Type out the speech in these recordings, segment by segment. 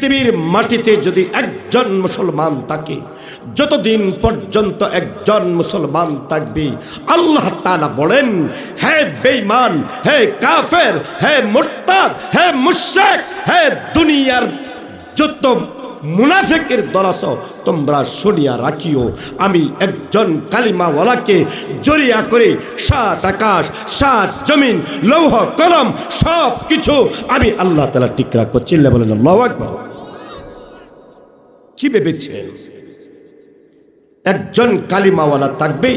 পৃথিবীর মাটিতে যদি একজন মুসলমান থাকে, যতদিন পর্যন্ত একজন মুসলমান থাকবে, আল্লাহ তালা বলেন, হে বেঈমান, হে কাফের, হে মুরতাদ, হে মুশরিক, হে দুনিয়ার যত মুনাফিকের দলাস তোমরা শুনিয়া রাখিও, আমি একজন কালিমাওয়ালাকে জরিয়া করে সাত আকাশ, সাত জমিন, লৌহ, কলম সব কিছু আমি আল্লাহ তালা ঠিক রাখব। চিল্লা বলেন আকবার। কি ভেবেছে? একজন কালিমাওয়ালা থাকবে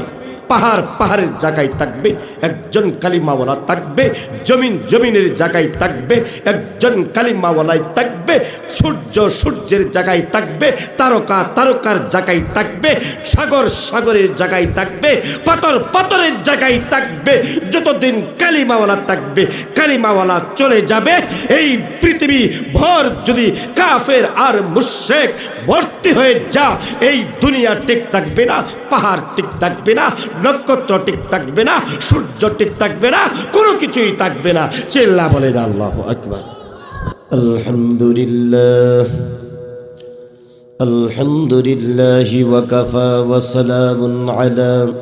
পাহাড়, পাহাড়ের জায়গায় থাকবে, একজন কালিমাওয়ালা থাকবে, জমিন জমিনের জায়গায় থাকবে, একজন কালিমাওয়ালায় থাকবে, সূর্য সূর্যের জায়গায় থাকবে, তারকা তারকার জায়গায় থাকবে, সাগর সাগরের জায়গায় থাকবে, পাথর পাথরের জায়গায় থাকবে, যতদিন কালিমাওয়ালা থাকবে, কালিমাওয়ালা চলে যাবে। এই পৃথিবী ভর যদি কাফের আর মুশেক ভর্তি হয়ে যা, এই দুনিয়া টিক থাকবে না। পাহাড় টিক থাকবে না নক্ষত্র টিক থাকবে না সূর্য টিক থাকবে না কোনো কিছুই থাকবে না চিল্লা বলে আল্লাহ আকবার আলহামদুলিল্লাহ الحمد لله وكفى وسلام على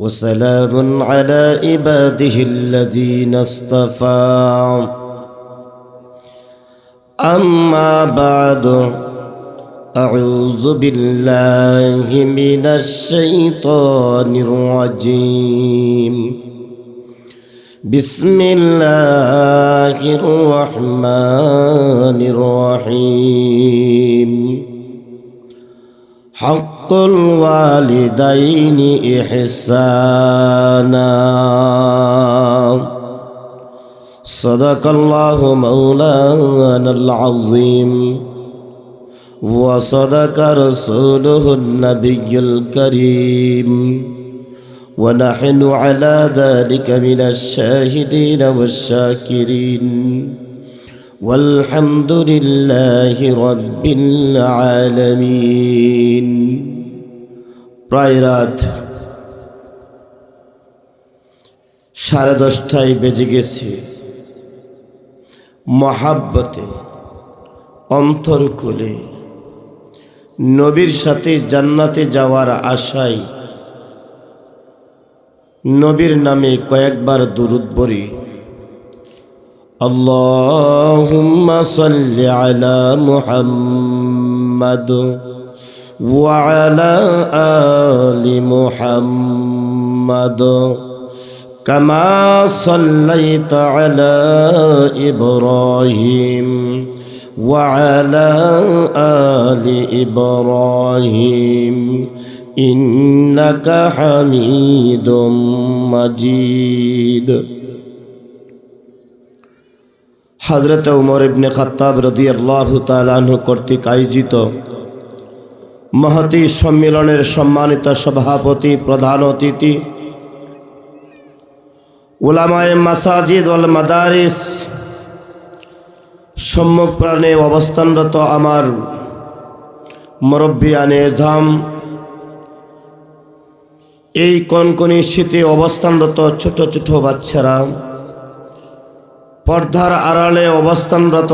وسلام على عباده الذين اصطفى أما بعد أعوذ بالله من الشيطان الرجيم. بسم الله الرحمن الرحيم. حق الوالدين إحسانا. صدق الله مولانا العظيم. وصدق رسوله النبي الكريم ونحن على ذلك من الشاهدين والشاكرين والحمد لله رب العالمين প্রায় রাত সাড়ে দশটায় বেজে গেছে মহাব্বতে অন্তরকুলে নবীর সাথে জান্নাতে যাওয়ার আশায় নবীর নামে কয়েকবার দুরুদ বলি আল্লাহুম্মা সাল্লি আলা মুহাম্মাদ ওয়া আলা আলি মুহাম্মাদ কামা সাল্লাইতা আলা ইব্রাহিম। وعلى آل إبراهيم إنك حميد مجيد হজরত উমর ইবনে খত্তাব রদি আল্লাহ তালাহ কর্তৃক আয়োজিত মহতি সম্মেলনের সম্মানিত সভাপতি প্রধান অতিথি উলামায়ে মাসাজিদ ওয়াল মাদারিস সম্মুখ প্রাণে অবস্থানরত আমার মুরব্বিয়ানে এজাম এই কনকনি শীতে অবস্থানরত ছোট ছোট বাচ্চারা পর্দার আড়ালে অবস্থানরত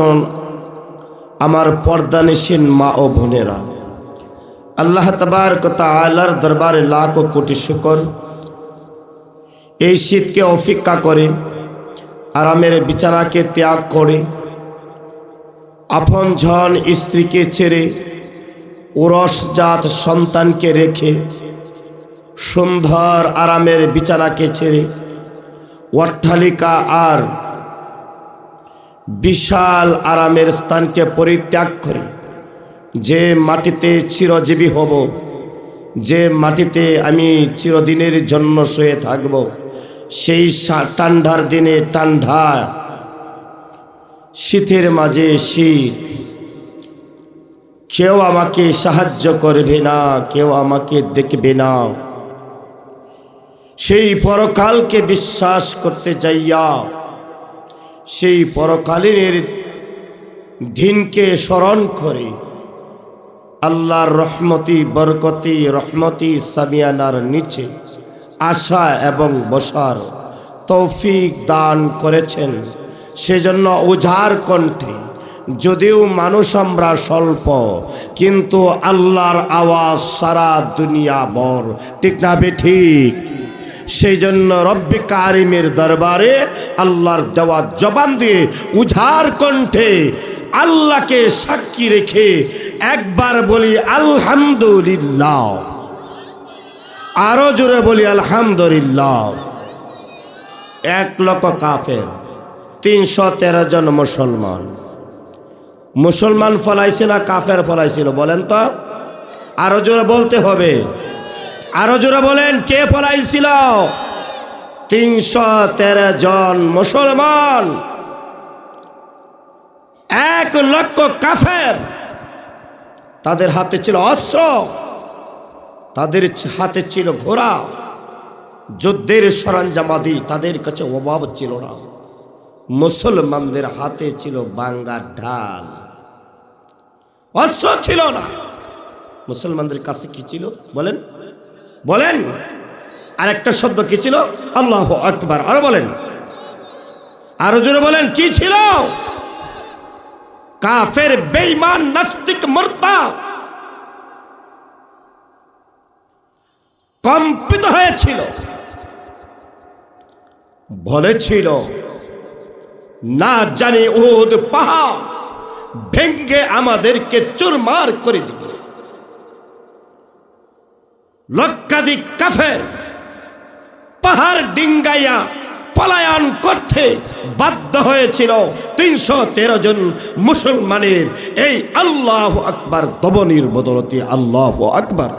আমার পর্দানিসীন মা ও বোনেরা। আল্লাহ তবার কথা আলার দরবারে লাখ ও কোটি শুকর। এই শীতকে অপেক্ষা করে, আরামের বিছানাকে ত্যাগ করে আপন ঝন স্ত্রীকে ছেড়ে ওরসজাত সন্তানকে রেখে সুন্দর আরামের বিছানাকে ছেড়ে অট্টালিকা আর বিশাল আরামের স্থানকে পরিত্যাগ করে, যে মাটিতে চিরজীবী হব, যে মাটিতে আমি চিরদিনের জন্য শুয়ে থাকব, সেই ঠান্ডার দিনে ঠান্ডা শীতের মাঝে শীত। কেউ আমাকে সাহায্য করবে না, কেউ আমাকে দেখবে না। সেই পরকালকে বিশ্বাস করতে যাইয়া, সেই পরকালীনের দিনকে স্মরণ করে আল্লাহর রহমতি, বরকতি, রহমতি সামিয়ানার নিচে আশা এবং বসার তৌফিক দান করেছেন। সেজন্য উজার কণ্ঠে, যদিও মানুষ আমরা স্বল্প, কিন্তু আল্লাহর আওয়াজ সারা দুনিয়া বর ঠিক না বে ঠিক? সেই জন্য রব্বি কারিমের দরবারে আল্লাহর দেওয়া জবান দিয়ে উঝার কণ্ঠে আল্লাহকে সাক্ষী রেখে একবার বলি আলহামদুলিল্লাহ। আরও জোরে বলি আলহামদুলিল্লাহ। এক লক্ষ কাফের তিনশো তেরো জন মুসলমান। মুসলমান ফলাইছে না কাফের ফলাইছিল বলেন তো? আরও জোরে বলতে হবে। আরও জোরে বলেন, কে ফলাইছিল? তিনশো তেরো জন মুসলমান। এক লক্ষ কাফের। তাদের হাতে ছিল অস্ত্র, তাদের হাতে ছিল ঘোড়া। যুদ্ধের সরঞ্জামাদি তাদের কাছে অভাব ছিল না। মুসলমানদের হাতে ছিল বাঙ্গার ঢাল। অস্ত্র ছিল না। মুসলমানদের কাছে কি ছিল? বলেন। বলেন। আর একটা শব্দ কি ছিল? আল্লাহ আকবার। আরও বলেন। আরও জোরে বলেন, কি ছিল? কাফের, বেঈমান, নাস্তিক মর্তা কম্পিত হয়েছিল। বলেছিল। না জানি ওদ পাহাড়, ভেঙ্গে আমাদেরকে চুরমার করে দিবে। লক্ষাধিক কাফের পাহাড় ডিঙ্গাইয়া পলায়ন করতে বাধ্য হয়েছিল তিনশো তেরো জন মুসলমানের। এই আল্লাহ আকবার দবনির বদলতি আল্লাহ আকবার।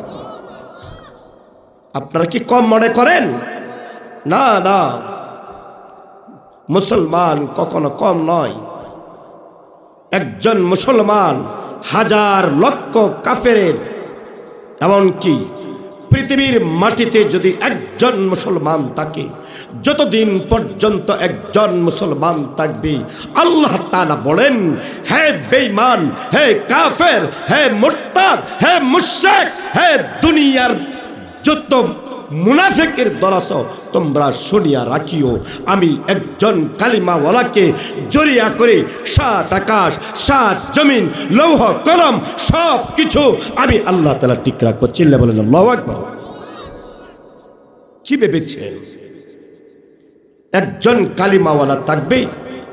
আপনারা কি কম মনে করেন? না না। মুসলমান কখনো কম নয়। একজন মুসলমান হাজার লক্ষ কাফেরের, এমনকি পৃথিবীর মাটিতে যদি একজন মুসলমান থাকে, যতদিন পর্যন্ত একজন মুসলমান থাকবে, আল্লাহ তাআলা বলেন, হে বেঈমান, হে কাফের, হে মুরতাদ, হে মুশরিক, হে দুনিয়ার যত মুনাফেকের দরাস তোমরা শুনিয়া রাখিও। আমি একজন কালিমাওয়ালাকে জরিয়া করে, সাত আকাশ, সাত জমিন, লৌহ, কলম, সব কিছু আমি আল্লাহ তালা রাখব। চিল্লে বলেন কি ভেবেছে একজন কালিমাওয়ালা থাকবে?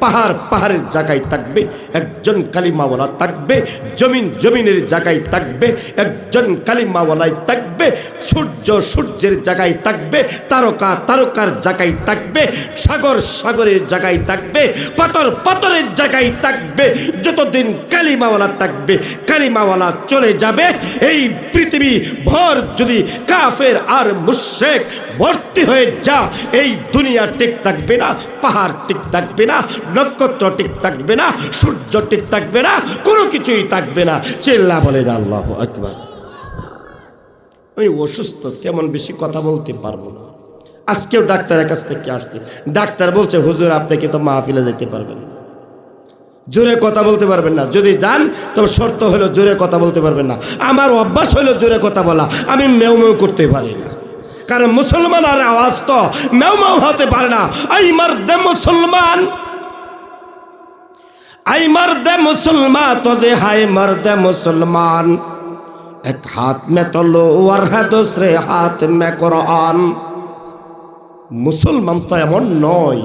পাহাড়, পাহাড়ের জায়গায় থাকবে, একজন কালিমাওয়ালা থাকবে, জমিন জমিনের জায়গায় থাকবে, একজন কালিমাওয়ালায় থাকবে, সূর্য সূর্যের জায়গায় থাকবে, তারকা তারকার জায়গায় থাকবে, সাগর সাগরের জায়গায় থাকবে, পাথর পাথরের জায়গায় থাকবে, যতদিন কালিমাওয়ালা থাকবে, কালিমাওয়ালা চলে যাবে। এই পৃথিবী ভর যদি কাফের আর মুশেক ভর্তি হয়ে যা। এই দুনিয়া ঠিক থাকবে না, পাহাড় ঠিক থাকবে না, নক্ষত্র টিক থাকবে না, সূর্য ঠিক থাকবে না, কোনো কিছুই থাকবে না। চিল্লা বলেন আল্লাহ একবার আমি অসুস্থ, তেমন বেশি কথা বলতে পারব না। আজকেও ডাক্তারের কাছ থেকে আসছে। ডাক্তার বলছে, হুজুর, আপনি কিন্তু মাহফিলে যেতে পারবেন। জোরে কথা বলতে পারবেন না। যদি যান, তবে শর্ত হলো জোরে কথা বলতে পারবেন না। আমার অভ্যাস হলো জোরে কথা বলা। আমি মেউ মেউ করতে পারি না। কারণ মুসলমান আর আওয়াজ তো মেউ মেউ হতে পারে না। আই মারদে মুসলমান। আই মারদে মুসলমান তো যে হাই মারদে মুসলমান। এক হাত মে তো লোয়ার হ্যাঁ দোসরে হাত মে কোরআন। মুসলমান তো এমন নয়,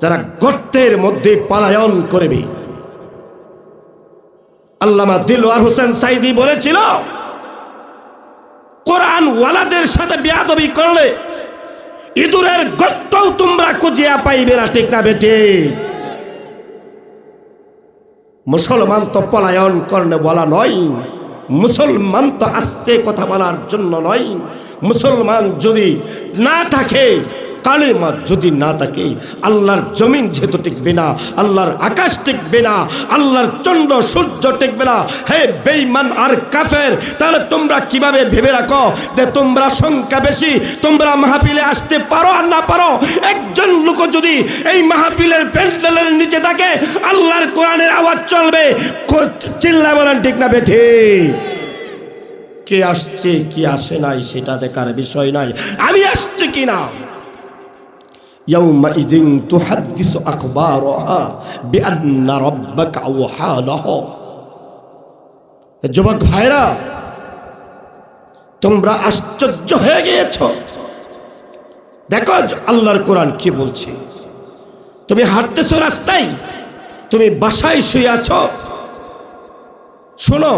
যারা গর্তের মধ্যে পালায়ন করবে। আল্লামা দিলওয়ার হোসেন সাইদি বলেছিল কোরআন ওয়ালাদের সাথে বেয়াদবি করলে ইঁদুরের গর্তও তোমরা খুঁজিয়া পাইবে না, ঠিক না বেটে? মুসলমান তো পলায়ন করলে বলা নয়, মুসলমান তো আস্তে কথা বলার জন্য নয়। মুসলমান যদি না থাকে কালেমা যদি না থাকে, আল্লাহর জমিন যেহেতু টিকবে না, আল্লাহর আকাশ টিকবে না, আল্লাহর চন্দ্র, সূর্য টিকবে না, হে বেইমান আর কাফের, তাহলে তোমরা কীভাবে ভেবে রাখো যে তোমরা সংখ্যা বেশি, তোমরা মাহফিলে আসতে পারো আর না পারো? একজন লোক যদি এই মাহফিলের প্যান্ডেলের নিচে থাকে, আল্লাহর কোরআনের আওয়াজ চলবে চিল্লা বলেন, ঠিক না বেঠে কে আসছে, কি আসে নাই সেটা দেখার বিষয় নাই? আমি আসছি কি না يومئذ تحدث أخبارها بأن ربك أوحى لها যুবক ভাইরা তোমরা আশ্চর্য হয়ে গিয়েছ দেখো আল্লাহর কোরআন কি বলছে তুমি হাঁটতেছো রাস্তায় তুমি বাসায় শুয়ে আছো শোনো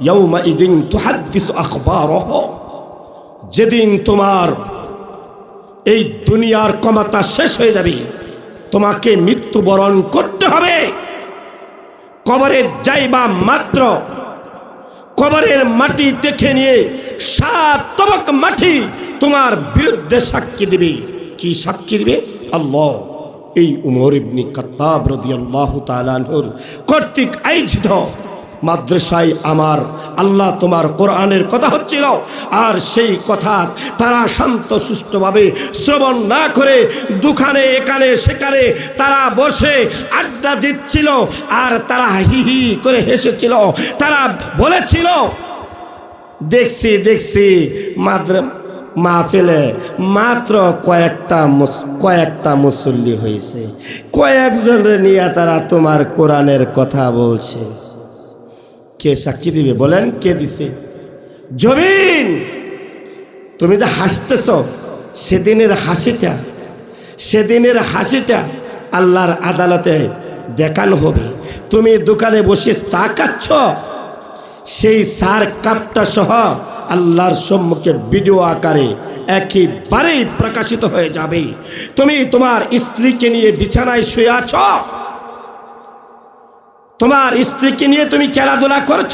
ইয়াউমা ইদিন তুহাদ্দিস আখবারহ যেদিন তোমার এই দুনিয়ার ক্ষমতা শেষ হয়ে যাবে। তোমাকে মৃত্যুবরণ করতে হবে। কবরে যাইবা মাত্র। কবরের মাটি দেখে নিয়ে সাত তবক মাটি তোমার বিরুদ্ধে সাক্ষী দিবে। কি সাক্ষী দিবে? আল্লাহ। এই উমর ইবনি কাত্তাব রাদিয়াল্লাহু তাআলার কর্তৃক আয়োজিত মাদ্রাসায় আমার আল্লাহ তোমার কোরআনের কথা হচ্ছিল। আর সেই কথা তারা শান্ত সুষ্ঠুভাবে শ্রবণ না করে দুখানে, এখানে, সেখানে তারা বসে আড্ডা দিচ্ছিল আর তারা হি হি করে হেসেছিল। তারা বলেছিল, দেখছি দেখছি, মাদ্র, মাহফিলে মাত্র কয়েকটা কয়েকটা মুসল্লি হয়েছে। কয়েকজনের নিয়ে তারা তোমার কোরআনের কথা বলছে। কে সাক্ষী দিবে? বলেন কে দিছে? জমিন তুমি যে হাসতেছ, সেদিনের হাসিটা সেদিনের হাসিটা আল্লাহর আদালতে দেখানো হবে। তুমি দোকানে বসে চা খাচ্ছ, সেই সার কাপটা সহ আল্লাহর সম্মুখে ভিডিও আকারে একেবারেই প্রকাশিত হয়ে যাবে। তুমি তোমার স্ত্রীকে নিয়ে বিছানায় শুয়ে আছো? তোমার স্ত্রীকে নিয়ে তুমি খেলাধুলা করছ?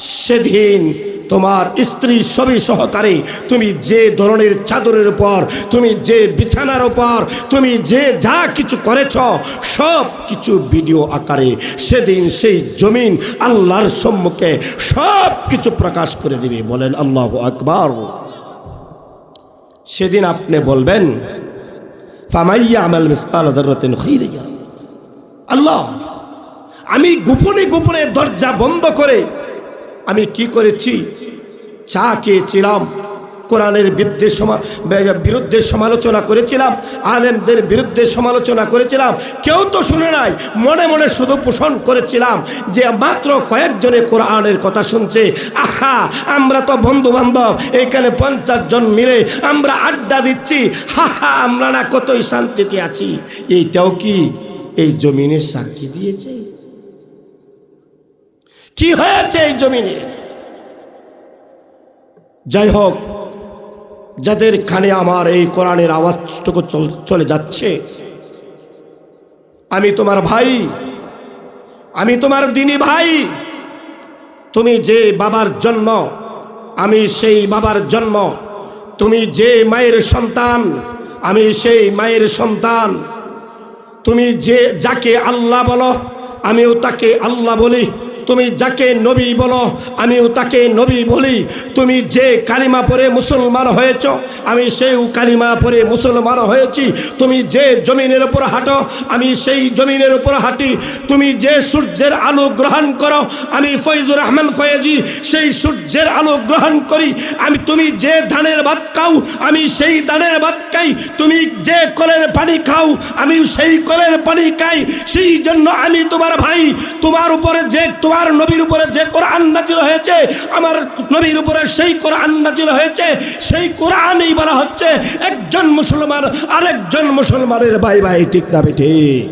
সেদিন তোমার স্ত্রী সবই সহকারে তুমি যে ধরনের চাদরের উপর, তুমি যে বিছানার উপর, তুমি যে যা কিছু করেছ, সব কিছু ভিডিও আকারে সেদিন সেই জমিন আল্লাহর সম্মুখে সব কিছু প্রকাশ করে দিবে। বলেন, আল্লাহ আকবার। সেদিন আপনি বলবেন, ফামাইয়া আমাল মিসকাল আল্লাহ আমি গোপনে গোপনে দরজা বন্ধ করে আমি কি করেছি? চা খেয়েছিলাম, কোরআনের বিরুদ্ধে বিরুদ্ধে সমালোচনা করেছিলাম, আলেমদের বিরুদ্ধে সমালোচনা করেছিলাম। কেউ তো শুনে নাই, মনে মনে শুধু পোষণ করেছিলাম যে মাত্র কয়েকজনে কোরআনের কথা শুনছে। আহা, আমরা তো বন্ধু বান্ধব এখানে পঞ্চাশ জন মিলে আমরা আড্ডা দিচ্ছি। হা হা, আমরা না কতই শান্তিতে আছি। এইটাও কি এই জমিনের সাক্ষী দিয়েছে? কি হয়েছে এই জমিনে? যাই হোক, যাদের খানে আমার এই কোরআনের আওয়াজটুকু চলে যাচ্ছে, আমি তোমার ভাই, আমি তোমার দিনী ভাই, তুমি যে বাবার জন্ম, আমি সেই বাবার জন্ম, তুমি যে মায়ের সন্তান, আমি সেই মায়ের সন্তান, তুমি যে যাকে আল্লাহ বলো, আমিও তাকে আল্লাহ বলি তুমি যাকে নবী বলো, আমিও তাকে নবী বলি। তুমি যে কালিমা পরে মুসলমান হয়েছ, আমি সেই কালিমা পরে মুসলমান হয়েছি। তুমি যে জমিনের উপর হাঁটো, আমি সেই জমিনের উপর হাঁটি। তুমি যে সূর্যের আলো গ্রহণ করো, আমি ফৈজুর রহমান ফয়েজি, সেই সূর্যের আলো গ্রহণ করি। আমি, তুমি যে ধানের ভাত খাও, আমি সেই ধানের ভাত খাই। তুমি যে কলের পানি খাও, আমি সেই কলের পানি খাই। সেই জন্য আমি তোমার ভাই। তোমার উপরে যে তোমার নবীর উপরে যে কোরআন নাজিল হয়েছে, আমার নবীর উপরে সেই কোরআন নাজিল হয়েছে, সেই কোরআনই বলা হচ্ছে, একজন মুসলমান আরেকজন মুসলমানের ভাই ভাই ঠিক না বেঠে?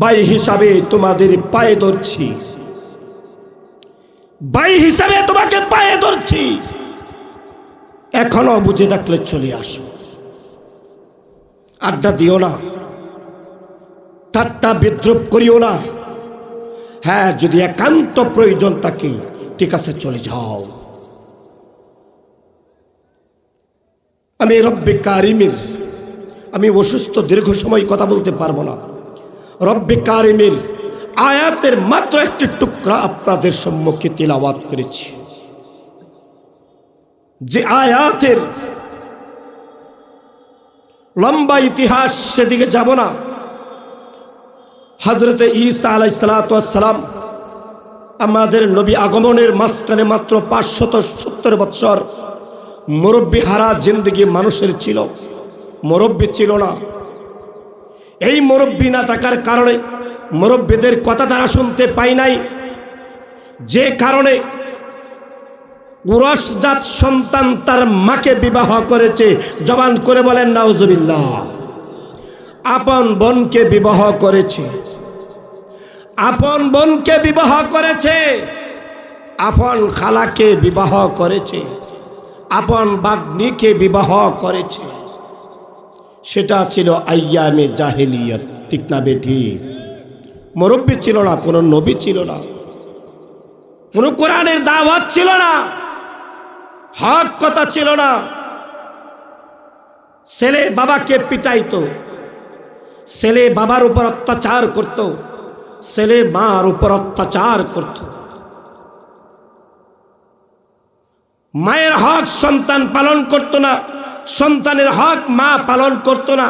ভাই হিসাবে তোমাদের পায়ে ধরছি। ভাই হিসাবে তোমাকে পায়ে ধরছি। এখনও বুঝে থাকলে চলে আসো। আড্ডা দিও না। ঠাট্টা বিদ্রুপ করিও না। হ্যাঁ যদি একান্ত প্রয়োজন থাকে ঠিক আছে, চলে যাও। আমি রব্বে কারিমির, আমি অসুস্থ দীর্ঘ সময় কথা বলতে পারব না। রব্বে কারিমির আয়াতের মাত্র একটি টুকরা আপনাদের সম্মুখে তিলাওয়াত করেছি। যে আয়াতের লম্বা ইতিহাস সেদিকে যাব না। হজরতে ঈসা আলাইসালাম আমাদের নবী আগমনের মাঝখানে মাত্র পাঁচশত সত্তর বৎসর মুরব্বী হারা জিন্দগি মানুষের ছিল। মুরব্বী ছিল না। এই মুরব্বী না থাকার কারণে মুরব্বীদের কথা তারা শুনতে পাই নাই। যে কারণে উরসজাত সন্তান তার মাকে বিবাহ করেছে। জবান করে বলেন, নাউজুবিল্লাহ। আপন বোনকে বিবাহ করেছে। আপন বোনকে বিবাহ করেছে। আপন খালাকে বিবাহ করেছে। আপন বাগ্নিকে বিবাহ করেছে। সেটা ছিল আইয়ামে জাহেলিয়ত, ঠিক না বেটি মুরব্বী ছিল না, কোনো নবী ছিল না। কোনো কোরআনের দাওয়াত ছিল না। হক কথা ছিল না। ছেলে বাবাকে পিটাইতো। ছেলে বাবার উপর অত্যাচার করত, ছেলে মার উপর অত্যাচার করত। মায়ের হক সন্তান পালন করত না, সন্তানের হক মা পালন করত না,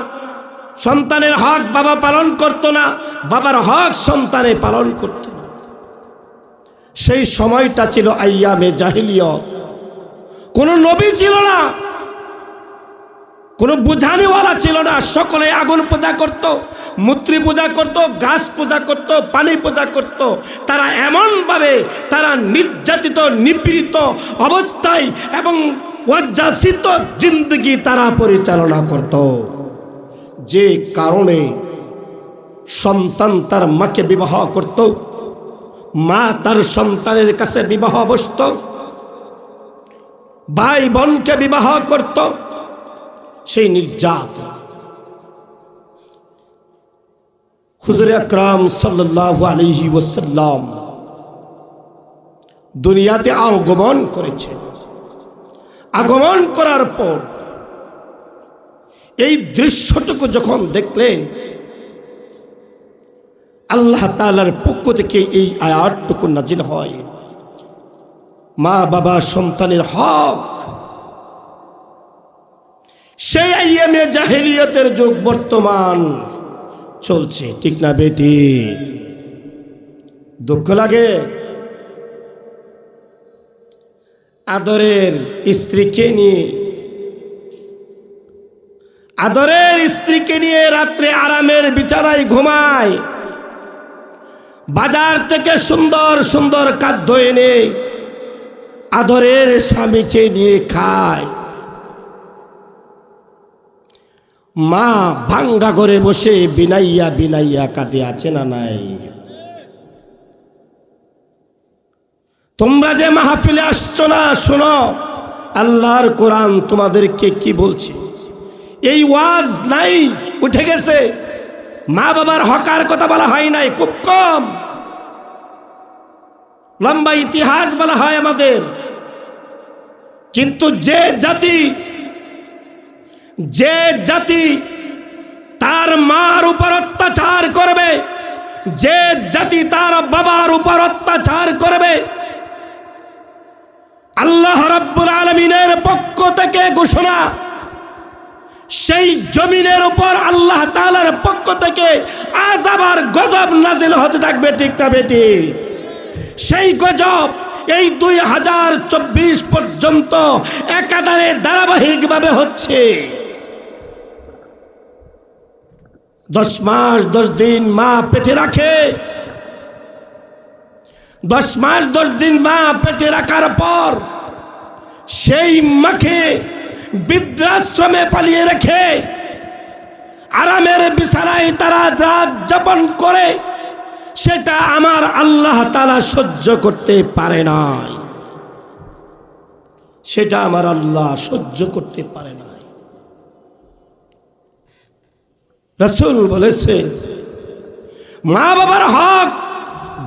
সন্তানের হক বাবা পালন করত না, বাবার হক সন্তানে পালন করত না। সেই সময়টা ছিল আইয়ামে জাহিলিয় কোনো নবী ছিল না কোনো বুঝানিওয়ালা ছিল না। সকলে আগুন পূজা করত মূর্তি পূজা করত, গাছ পূজা করত, পানি পূজা করত। তারা এমনভাবে তারা নির্যাতিত, নিপীড়িত অবস্থায় এবং অযাচিত জিন্দগি তারা পরিচালনা করত। যে কারণে সন্তান তার মাকে বিবাহ করত, মা তার সন্তানের কাছে বিবাহ বসত ভাই বোনকে বিবাহ করত সেই নির্যাত। হুজুর আকরাম সাল্লাহ আলহি ওসাল্লাম দুনিয়াতে আগমন করেছে আগমন করার পর এই দৃশ্যটুকু যখন দেখলেন, আল্লাহ তালার পক্ষ থেকে এই আয়াতটুকু নাজিল হয়। মা বাবা সন্তানের হক সেই আইএমএ জাহেলিয়তের যুগ বর্তমান। চলছে, ঠিক না বেটি? দুঃখ লাগে? আদরের স্ত্রীকে নিয়ে, আদরের স্ত্রীকে নিয়ে রাত্রে আরামের বিছানায় ঘুমায়। বাজার থেকে সুন্দর সুন্দর খাদ্য এনে আদরের স্বামীকে নিয়ে খায়। মা ভাঙ্গা করে বসে বিনাইয়া বিনাইয়া কাঁদে, আছে না নাই? তোমরা যে মাহফিলে আসছো না, শোনো, আল্লাহর কোরআন তোমাদেরকে কি বলছে? এই ওয়াজ নাই, উঠে গেছে। মা বাবার হকার কথা বলা হয় নাই, খুব কম। লম্বা ইতিহাস বলা হয় আমাদের। কিন্তু যে জাতি যে জাতি তার মার উপর অত্যাচার করবে, যে জাতি তার বাবার উপর অত্যাচার করবে, আল্লাহ রব্বুল আলমিনের পক্ষ থেকে ঘোষণা, সেই জমিনের উপর আল্লাহ তালার পক্ষ থেকে আজ আবার গজব নাজিল হতে থাকবে, ঠিক না বেটি? সেই গজব এই দুই হাজার চব্বিশ পর্যন্ত একাধারে ধারাবাহিকভাবে হচ্ছে। দশ মাস, দশ দিন মা পেটে রাখে। দশ মাস, দশ দিন মা পেটে রাখার পর সেই মাকে বৃদ্ধাশ্রমে পালিয়ে রেখে আরামের বিছানায় তারা রাত যাপন করে, সেটা আমার আল্লাহ তালা সহ্য করতে পারে নাই। সেটা আমার আল্লাহ সহ্য করতে পারে নাই। রসুল বলেছে, মা বাবার হক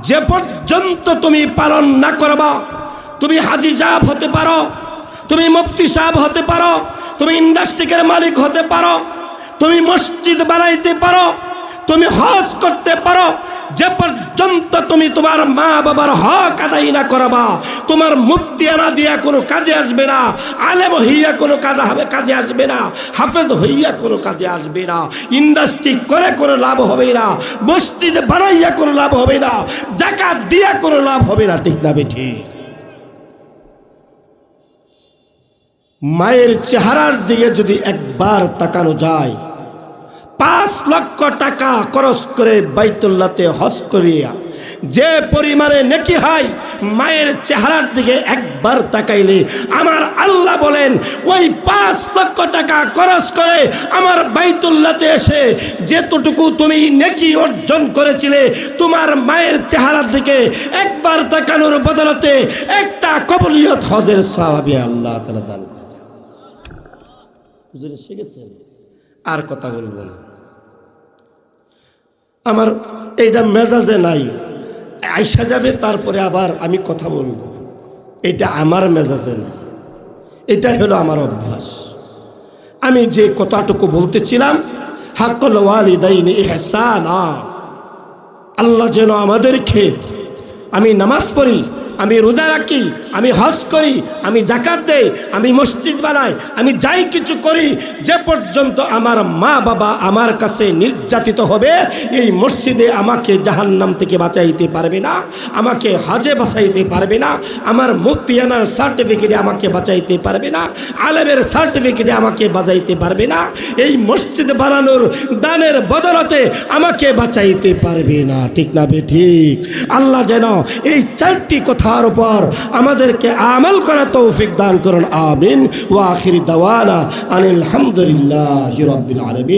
যে পর্যন্ত তুমি পালন না করবা, তুমি হাজি সাহেব হতে পারো, তুমি মুফতি সাহেব হতে পারো, তুমি ইন্ডাস্ট্রিকের মালিক হতে পারো, তুমি মসজিদ বানাইতে পারো, তুমি হজ করতে পারো যে পর্যন্ত তুমি তোমার মা বাবার হক আদায় না করাবা, তোমার মুক্তি আনা দিয়া কোনো কাজে আসবে না, আলেম হইয়া কোনো কাজ হবে, কাজে আসবে না, হাফেজ হইয়া কোনো কাজে আসবে না ইন্ডাস্ট্রি করে কোনো লাভ হবে না, মসজিদ বানাইয়া কোনো লাভ হবে না, জাকাত দিয়া কোনো লাভ হবে না, ঠিক না বেঠি? মায়ের চেহারার দিকে যদি একবার তাকানো যায় পাঁচ লক্ষ টাকা খরচ করে বাইতুল্লাতে হজ করিয়া, যে পরিমাণে নেকি হয়, মায়ের চেহারার দিকে একবার তাকাইলে আমার আল্লাহ বলেন, ওই পাঁচ লক্ষ টাকা খরচ করে আমার বাইতুল্লাতে এসে যেতটুকু তুমি নেকি অর্জন করেছিলে, তোমার মায়ের চেহারার দিকে একবার তাকানোর বদলতে একটা কবলিয়ত হজের সাহাবি আল্লাহ। আর কথা বলব না আমার এইটা মেজাজে নাই। আইসা যাবে, তারপরে আবার আমি কথা বলব। এটা আমার মেজাজে নাই। এটাই হলো আমার অভ্যাস। আমি যে কথাটুকু বলতেছিলাম আল্লাহ যেন আমাদেরকে, আমি নামাজ পড়ি আমি রোজা রাখি, আমি হজ করি, আমি জাকাত দেই, আমি মসজিদ বানাই, আমি যাই কিছু করি, যে পর্যন্ত আমার মা বাবা আমার কাছে নির্যাতিত হবে, এই মসজিদে আমাকে জাহান্নাম থেকে বাঁচাইতে পারবে না, আমাকে হজে বাঁচাইতে পারবে না, আমার মুক্তি মুক্তিয়ানার সার্টিফিকেটে আমাকে বাঁচাইতে পারবে না, আলেমের সার্টিফিকেটে আমাকে বাঁচাইতে পারবে না, এই মসজিদ বানানোর দানের বদলতে আমাকে বাঁচাইতে পারবে না। ঠিক না বে ঠিক? আল্লাহ যেন এই চারটি কথার পর আমাদেরকে আমল করা তৌফিক দান করুন, আমিন। ও আখির আনিল হামদুলিল্লাহি রাব্বিল আলামিন।